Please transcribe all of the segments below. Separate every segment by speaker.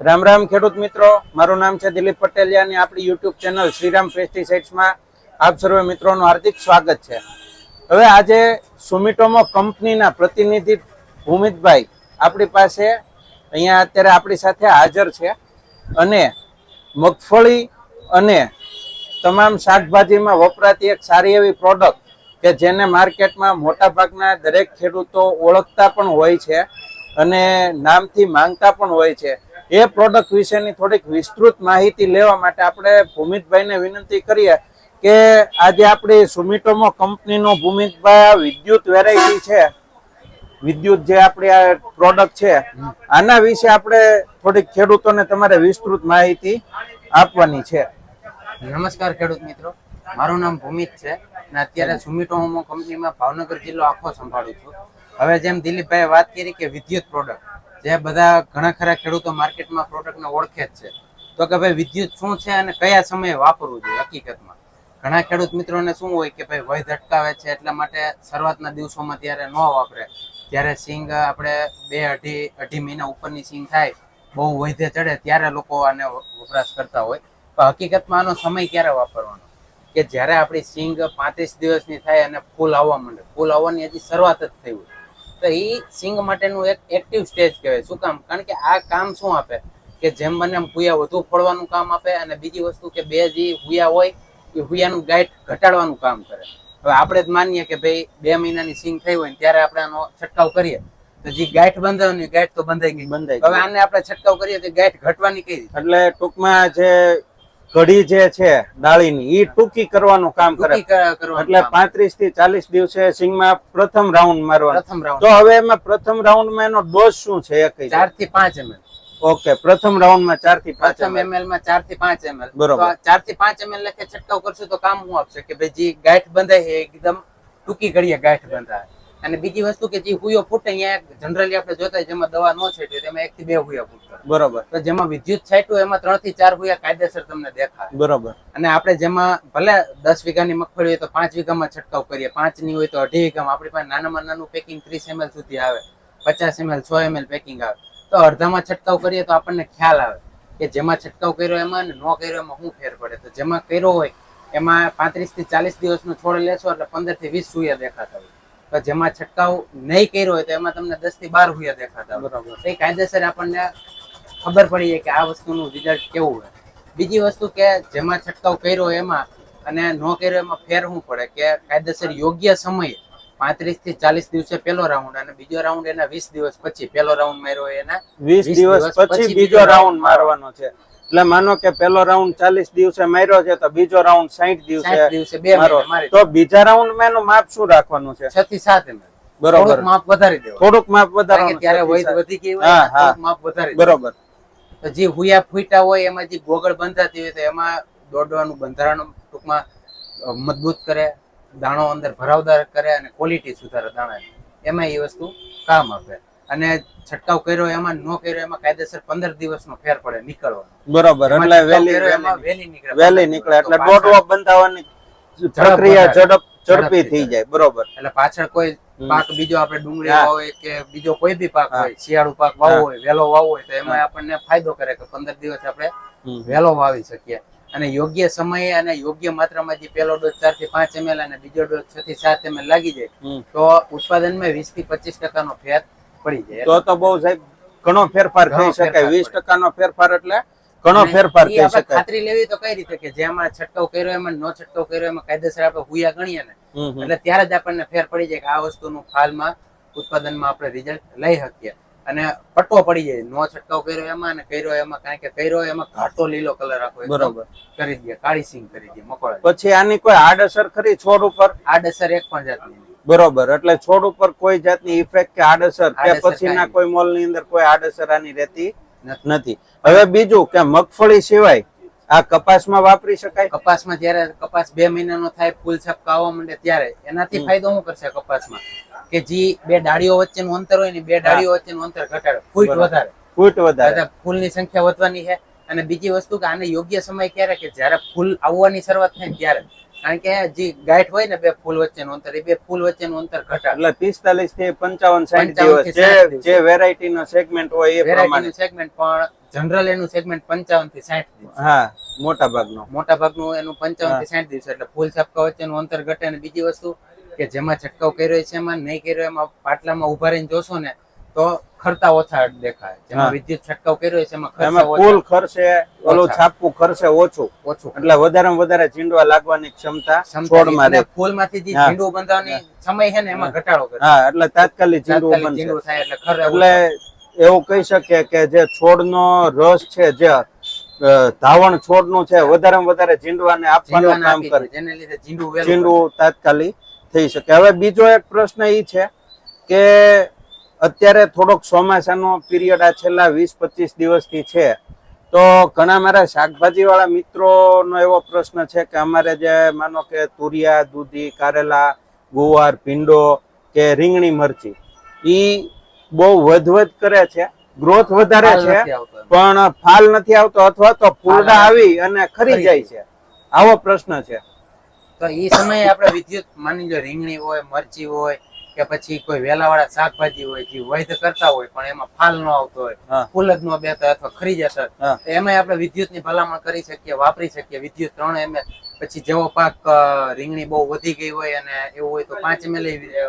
Speaker 1: રામ રામ ખેડૂત મિત્રો, મારું નામ છે દિલીપ પટેલિયા અને આપણી યુટ્યુબ ચેનલ શ્રીરામ પેસ્ટિસાઇડ્સમાં આપ સર્વે મિત્રોનું હાર્દિક સ્વાગત છે. હવે આજે સુમિટોમો કંપનીના પ્રતિનિધિ ભૂમિતભાઈ આપણી પાસે અહીંયા અત્યારે આપણી સાથે હાજર છે અને મગફળી અને તમામ શાકભાજીમાં વપરાતી એક સારી એવી પ્રોડક્ટ કે જેને માર્કેટમાં મોટાભાગના દરેક ખેડૂતો ઓળખતા પણ હોય છે અને નામથી માંગતા પણ હોય છે. એ પ્રોડક્ટ વિશેની થોડીક વિસ્તૃત માહિતી લેવા માટે આપણે ભૂમિતભાઈને વિનંતી કરીએ કે આજે આપણી સુમિટોમો કંપનીનો ભૂમિતભાઈ વિદ્યુત વેરાયટી છે. વિદ્યુત જે આપણી આ પ્રોડક્ટ છે, આના વિશે આપણે થોડીક ખેડૂતોને તમારે વિસ્તૃત માહિતી આપવાની છે.
Speaker 2: નમસ્કાર ખેડૂત મિત્રો. મારું નામ ભૂમિત છે અને અત્યારે સુમિટોમો કંપનીમાં ભાવનગર જિલ્લો આખો સંભાળું છું. હવે જેમ દિલીપભાઈએ વાત કરી કે વિદ્યુત પ્રોડક્ટ જે બધા ઘણા ખરા ખેડૂતો માર્કેટમાં પ્રોડક્ટને ઓળખે જ છે. તો કે ભાઈ વિદ્યુત શું છે અને કયા સમયે વાપરવું જોઈએ હકીકતમાં? ઘણા ખેડૂત મિત્રોને શું હોય કે ભાઈ વય અટકાવે છે એટલા માટે શરૂઆતના દિવસોમાં ત્યારે ન વાપરે જ્યારે સિંગ આપણે બે અઢી અઢી મહિના ઉપરની સિંગ થાય, બહુ વૈધે ચડે ત્યારે લોકો આને વપરાશ કરતા હોય. પણ હકીકતમાં આનો સમય ક્યારે વાપરવાનો? કે જ્યારે આપણી સિંગ પાંત્રીસ દિવસની થાય અને ફૂલ આવવા માંડે. ફૂલ આવવાની હજી શરૂઆત જ થઈ હોય. તો એ સિંગ માટેનું એક એક્ટિવ સ્ટેજ કહેવાય. શું કામ? કારણ કે આ કામ શું આપે? કે જેમ બને એમ હુયા વધુ ફોડવાનું કામ આપે અને બીજી વસ્તુ કે બે જે હુયા હોય એ હુયાનું ગાઈટ ઘટાડવાનું કામ કરે. હવે આપણે જ માનીએ કે ભાઈ બે મહિનાની સિંગ થઈ હોય ત્યારે આપણે આનો છંટકાવ કરીએ. તો જે ગાંઠ બંધાવવાની ગાંઠ તો બંધાઈ ગઈ
Speaker 1: બંધાઈ
Speaker 2: હવે આને આપણે છંટકાવ કરીએ તો ગાંઠ ઘટવાની કઈ
Speaker 1: એટલે ટૂંકમાં જે ઘડી જે છે ડાળીની એ ટૂંકી કરવાનું કામ કરે. એટલે પાંત્રીસથી ચાલીસ દિવસે સિંગમાં પ્રથમ રાઉન્ડ મારવાનો.
Speaker 2: પ્રથમ રાઉન્ડ.
Speaker 1: તો હવે એમાં પ્રથમ રાઉન્ડમાં એનો ડોઝ શું છે
Speaker 2: એક ચારથી પાંચ એમએલ
Speaker 1: ઓકે પ્રથમ રાઉન્ડમાં ચારથી પાંચ
Speaker 2: એમએલમાં ચારથી પાંચ એમએલ
Speaker 1: બરોબર.
Speaker 2: ચારથી પાંચ એમએલ લખે છંટકાવ કરશું તો કામ શું આપશે? કે ભાઈ જે ગાંઠ બંધાય એકદમ ટૂંકી ઘડીએ ગાંઠ બંધાય. અને બીજી વસ્તુ કે જે હુયો ફૂટે અહીંયા જનરલી આપણે જોતા હોય જેમાં દવા ન છેટે તેમાં એક થી બે હુયા ફૂટતા
Speaker 1: બરોબર.
Speaker 2: તો જેમાં વિદ્યુત છાંટ્યું એમાં ત્રણથી ચાર હુયા કાયદેસર તમને દેખાય.
Speaker 1: બરોબર.
Speaker 2: અને આપણે જેમાં ભલે દસ વીઘાની મગફળી હોય તો પાંચ વીઘામાં છંટકાવ કરીએ. પાંચની હોય તો અઢી વીઘામાં. આપણી પાસે નાનામાં નાનું પેકિંગ ત્રીસ એમએલ સુધી આવે. પચાસ એમએલ સો એમએલ પેકિંગ આવે. તો અડધામાં છંટકાવ કરીએ તો આપણને ખ્યાલ આવે કે જેમાં છંટકાવ કર્યો એમાં અને ન કર્યો એમાં શું ફેર પડે. તો જેમાં કર્યો હોય એમાં પાંત્રીસથી ચાલીસ દિવસનો છોડ લેશો એટલે પંદરથી વીસ સુયા દેખાતા હોય. તો જેમાં છંટકાવ નહીં કર્યો હોય તો એમાં તમને દસથી બાર હુયા દેખાતા
Speaker 1: બરાબર.
Speaker 2: તો એ કાયદેસર આપણને ખબર પડી જાય કે આ વસ્તુનું રિઝલ્ટ કેવું હોય. બીજી વસ્તુ કે જેમાં છંટકાવ કર્યો એમાં અને ન કર્યો એમાં ફેર શું પડે? કે કાયદેસર યોગ્ય સમયે પાંત્રીસથી ચાલીસ દિવસે પહેલો રાઉન્ડ અને બીજો રાઉન્ડ એના વીસ દિવસ પછી પહેલો રાઉન્ડ માર્યો એના
Speaker 1: વીસ
Speaker 2: વીસ
Speaker 1: દિવસ પછી બીજો રાઉન્ડ મારવાનો છે. એટલે માનો કે પેલો રાઉન્ડ ચાલીસ દિવસે માર્યો છે તો બીજો રાઉન્ડ
Speaker 2: સાઈઠ
Speaker 1: દિવસે મારો. તો બીજા રાઉન્ડમાં એનું માપ શું રાખવાનું છે?
Speaker 2: છ થી સાત એમ
Speaker 1: બરોબર.
Speaker 2: માપ વધારી દેવું
Speaker 1: થોડુંક માપ વધારવાનું
Speaker 2: ત્યારે
Speaker 1: છે.
Speaker 2: વધી ગઈ હોય માપ વધારી
Speaker 1: બરોબર.
Speaker 2: જે હુયા ફૂટા હોય એમાં જે ગોગળ બંધાતી હોય તો એમાં દોડવાનું બંધારણ ટૂંકમાં મજબૂત કરે દાણો અંદર ભરાવદાર કરે અને ક્વોલિટી સુધારે દાણા એમાં એ વસ્તુ કામ આપે. અને છટકાવ કર્યો એમાં નો કર્યો એમાં કાયદેસર પંદર દિવસનો ફેર પડે નીકળવાનો.
Speaker 1: બરોબર એટલે વહેલી વહેલી
Speaker 2: નીકળે
Speaker 1: વહેલી નીકળે એટલે
Speaker 2: તો
Speaker 1: ઓફ બંધાવવાની પ્રક્રિયા ઝડપ ઝડપી થઈ જાય બરોબર.
Speaker 2: એટલે પાછળ કોઈ પાક બીજો આપણે ડુંગળી હોય કે બીજો કોઈ બી પાક હોય શિયાળુ પાક વાવવો હોય વેલો વાવવો હોય તો એમાં આપણને ફાયદો કરે કે પંદર દિવસ આપણે વેલો વાવી શકીએ. અને યોગ્ય સમયે અને યોગ્ય માત્રામાં જે પહેલો ડોઝ ચારથી પાંચ એમએલ અને બીજો ડોઝ છ થી સાત એમએલ લાગી જાય. તો ઉત્પાદનમાં વીસથી પચીસ ટકાનો ફેર પડી જાય
Speaker 1: તો તો બહુ સાહેબ ઘણો ફેરફાર થઈ શકે વીસ. ટકાનો ફેરફાર એટલે ઘણો ફેરફાર થઈ શકે
Speaker 2: ખાતરી લેવી તો કઈ રીતે કે જેમાં છંટકાવ કર્યો એમાં નો છંટકાવ કર્યો એમાં કાયદેસર આપણે હુયા ગણીએ ને. એટલે ત્યારે જ આપણને ફેર પડી જાય કે આ વસ્તુનું હાલમાં ઉત્પાદનમાં આપણે રિઝલ્ટ લઈ શકીએ અને પટ્ટો પડી જાય નો છટકાવ કર્યો એમાં અને કર્યો એમાં કારણ કે કર્યો એમાં ઘાટો લીલો કલર આખો
Speaker 1: બરોબર
Speaker 2: કરી દે કાળી સિંગ કરી દે મકોડા
Speaker 1: પછી આની કોઈ આડઅસર ખરી છોડ ઉપર
Speaker 2: આડઅસર એક પણ જાતની.
Speaker 1: બરોબર એટલે છોડ ઉપર કોઈ જાતની ઇફેક્ટ કે આડઅસર કે પછીના
Speaker 2: કોઈ
Speaker 1: મોલની અંદર કોઈ આડઅસર આની રહેતી
Speaker 2: નથી.
Speaker 1: હવે બીજું કે મગફળી સિવાય આ કપાસમાં વાપરી શકાય?
Speaker 2: કપાસમાં જ્યારે કપાસ બે મહિનાનો થાય ફૂલ છપકા માંડે ત્યારે એનાથી ફાયદો શું કરશે કપાસમાં? કે જે બે ડાળીઓ વચ્ચેનું અંતર હોય ને બે ડાળીઓ વચ્ચેનું અંતર ઘટાડે. ફૂટ વધારે.
Speaker 1: ફૂટ વધારે.
Speaker 2: ફૂલની સંખ્યા વધવાની છે. અને બીજી વસ્તુ કે આને યોગ્ય સમય ક્યારે? કે જ્યારે ફૂલ આવવાની શરૂઆત થાય ત્યારે. કારણ કે જે ગાંઠ હોય ને બે ફૂલ વચ્ચેનું અંતર એ બે ફૂલ વચ્ચેનું અંતર ઘટાડે.
Speaker 1: એટલે પિસ્તાલીસથી પંચાવન
Speaker 2: સાઈઠ
Speaker 1: દિવસ જે જે વેરાયટી નો સેગમેન્ટ હોય એ પ્રમાણે.
Speaker 2: સેગમેન્ટ પણ જનરલ એનું સેગમેન્ટ પંચાવનથી સાઠ દિવસ.
Speaker 1: હા મોટા ભાગનો.
Speaker 2: મોટા ભાગનું એનું પંચાવનથી સાઠ દિવસ. એટલે ફૂલ છાપકા વચ્ચેનું અંતર ઘટે અને બીજી વસ્તુ કે જેમાં છટકાવ કર્યો છે એમાં નહીં કર્યો એમાં પાટલામાં ઊભા રહીને જોશો ને તો ખર્ચા ઓછા દેખાય. જેમાં વિદ્યુત છંટકાવ કર્યો છે એમાં ખર્ચા
Speaker 1: એમાં કુલ ખર્ચે ઓલું. છાપવું ખર્ચે ઓછું.
Speaker 2: ઓછું.
Speaker 1: એટલે વધારેમાં વધારે ચીંડવા લાગવાની ક્ષમતા છોડમાં રહે
Speaker 2: ફૂલમાંથી જે
Speaker 1: હા.
Speaker 2: બંધાવવાની સમય છે ને એમાં ઘટાડો કરે.
Speaker 1: હા એટલે તાત્કાલિક ચીંડવું બનશે.
Speaker 2: થાય એટલે ખરે
Speaker 1: એટલે એવું કહી શકીએ કે જે છોડનો રસ છે જે ધાવણ ધાવણ છોડનું છે વધારેમાં વધારે ચીંડવાને આપવાનું કામ કરે.
Speaker 2: જેને લીધે ઝીંડું વહેલું
Speaker 1: ચીંડવું તાત્કાલિક થઈ શકે. હવે બીજો એક પ્રશ્ન એ છે કે અત્યારે થોડોક ચોમાસાનો પીરિયડ આ છેલ્લા વીસ પચીસ દિવસથી છે. તો ઘણા મારા શાકભાજી વાળા મિત્રોનો એવો પ્રશ્ન છે કે અમારે જે માનો કે તુરિયા દૂધી કારેલા ગુવાર ભીંડો કે રીંગણી મરચી ઈ બહુ વધવધ કરે છે. ગ્રોથ વધારે છે. પણ ફાલ નથી આવતો અથવા તો ફૂલડા આવી અને ખરી
Speaker 2: ખરી
Speaker 1: જાય છે. આવો પ્રશ્ન છે.
Speaker 2: તો એ સમયે આપણે વિદ્યુત માની લો રીંગણી હોય મરચી હોય કે પછી કોઈ વેલાવાળા શાકભાજી હોય જે વૈધ કરતા હોય પણ એમાં ફાલ ન આવતો હોય ફૂલ જ ન બેતા અથવા ખરી જતા તો એમાં આપણે વિદ્યુતની ભલામણ કરી શકીએ વાપરી શકીએ. વિદ્યુત ત્રણ એમ પછી જેવો પાક રીંગણી બહુ વધી ગઈ હોય અને એવું હોય તો પાંચ એમએલ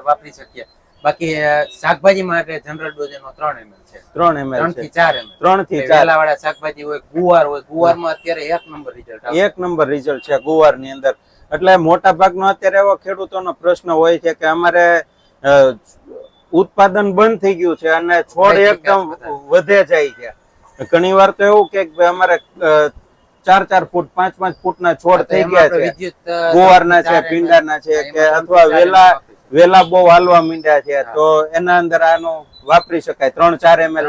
Speaker 2: વાપરી શકીએ. બાકી શાકભાજી માટે જનરલ ડોઝ એનો ત્રણ એમએલ છે.
Speaker 1: ત્રણ એમએલ
Speaker 2: ત્રણથી ચાર એમએલ
Speaker 1: ત્રણથી ચાર.
Speaker 2: વેલાવાળા શાકભાજી હોય ગુવાર હોય ગુવારમાં અત્યારે એક નંબર રિઝલ્ટ
Speaker 1: એક નંબર રિઝલ્ટ છે ગુવારની અંદર. એટલે મોટા ભાગનો અત્યારે એવો ખેડૂતોનો પ્રશ્ન હોય છે કે અમારે ઉત્પાદન બંધ થઈ ગયું છે અને છોડ એકદમ વધે જાય છે. ઘણી વાર તો એવું કે ભાઈ અમારે ચાર ચાર ફૂટ પાંચ પાંચ ફૂટના છોડ થઈ ગયા છે. ગુવાર
Speaker 2: ના
Speaker 1: છે
Speaker 2: ML,
Speaker 1: ભીંડાના છે કે અથવા વેલા વેલા બહુ હાલવા મીંડ્યા છે તો એના અંદર આનું વાપરી શકાય. ત્રણ ચાર એમએલ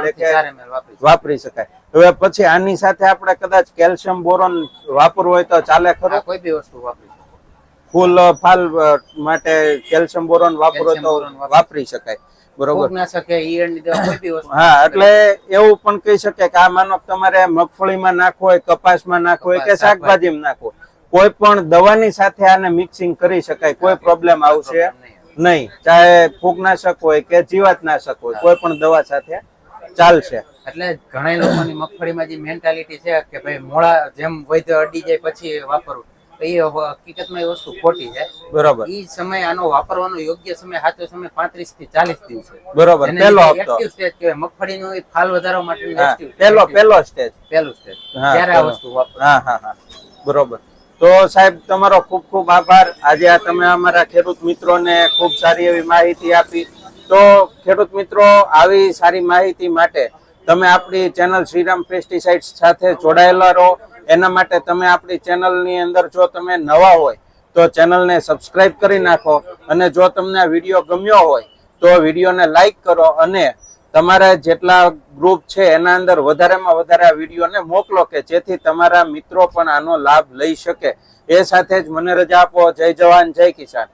Speaker 2: વાપરી
Speaker 1: શકાય. હવે પછી આની સાથે આપણે કદાચ કેલ્શિયમ બોરોન વાપરવું હોય તો ચાલે ખરું?
Speaker 2: કોઈ બી વસ્તુ વાપરી.
Speaker 1: ફૂલ ફાલ માટે કેલ્શિયમ બોરોન વાપરો તો
Speaker 2: વાપરી.
Speaker 1: શકાય. બરોબર. હા એટલે એવું પણ કહી શકાય કે આ માનો તમારે મગફળીમાં નાખવો હોય કપાસમાં નાખવો હોય કે શાકભાજીમાં નાખવો કોઈ પણ દવાની સાથે આને મિક્સિંગ કરી શકાય. કોઈ પ્રોબ્લેમ આવશે
Speaker 2: નહીં. આવે.
Speaker 1: નહીં. ચાહે ફૂગનાશક હોય કે જીવાતનાશક હોય કોઈ પણ દવા સાથે ચાલશે.
Speaker 2: એટલે ઘણા લોકોની મગફળીમાં જે મેન્ટાલિટી છે કે ભાઈ મોળા જેમ વૈદ્ય અડી જાય પછી વાપરવું. તો એ હકીકતમાં એ વસ્તુ ખોટી છે.
Speaker 1: બરોબર.
Speaker 2: એ સમય આનો વાપરવાનો યોગ્ય સમય સાચો સમય પાંત્રીસથી ચાલીસ દિવસ
Speaker 1: બરોબર. હપ્તો.
Speaker 2: active stage કહેવાય. મગફળીનો એ ફાલ વધારવા
Speaker 1: માટે
Speaker 2: પહેલો
Speaker 1: પેલો સ્ટેજ
Speaker 2: પહેલો સ્ટેજ ત્યારે આ વસ્તુ વાપરો.
Speaker 1: હા હા હા. બરોબર. તો સાહેબ તમારો ખૂબ ખૂબ આભાર. આજે આ તમે અમારા ખેડૂત મિત્રોને ખૂબ સારી એવી માહિતી આપી. તો ખેડૂત મિત્રો આવી સારી માહિતી માટે તમે આપણી ચેનલ શ્રીરામ પેસ્ટિસાઇડ્સ સાથે જોડાયેલા રહો. એના માટે તમે આપણી ચેનલની અંદર જો તમે નવા હોય, તો ચેનલને સબસ્ક્રાઈબ કરી નાખો અને જો તમને વીડિયો ગમ્યો હોય, તો વિડીયોને લાઈક કરો અને તમારા જેટલા ગ્રુપ છે એના અંદર વધારેમાં વધારે આ વિડીયોને મોકલો કે જેથી તમારા મિત્રો પણ આનો લાભ લઈ શકે. એ સાથે જ મને રજા આપો. જય જવાન, જય કિસાન.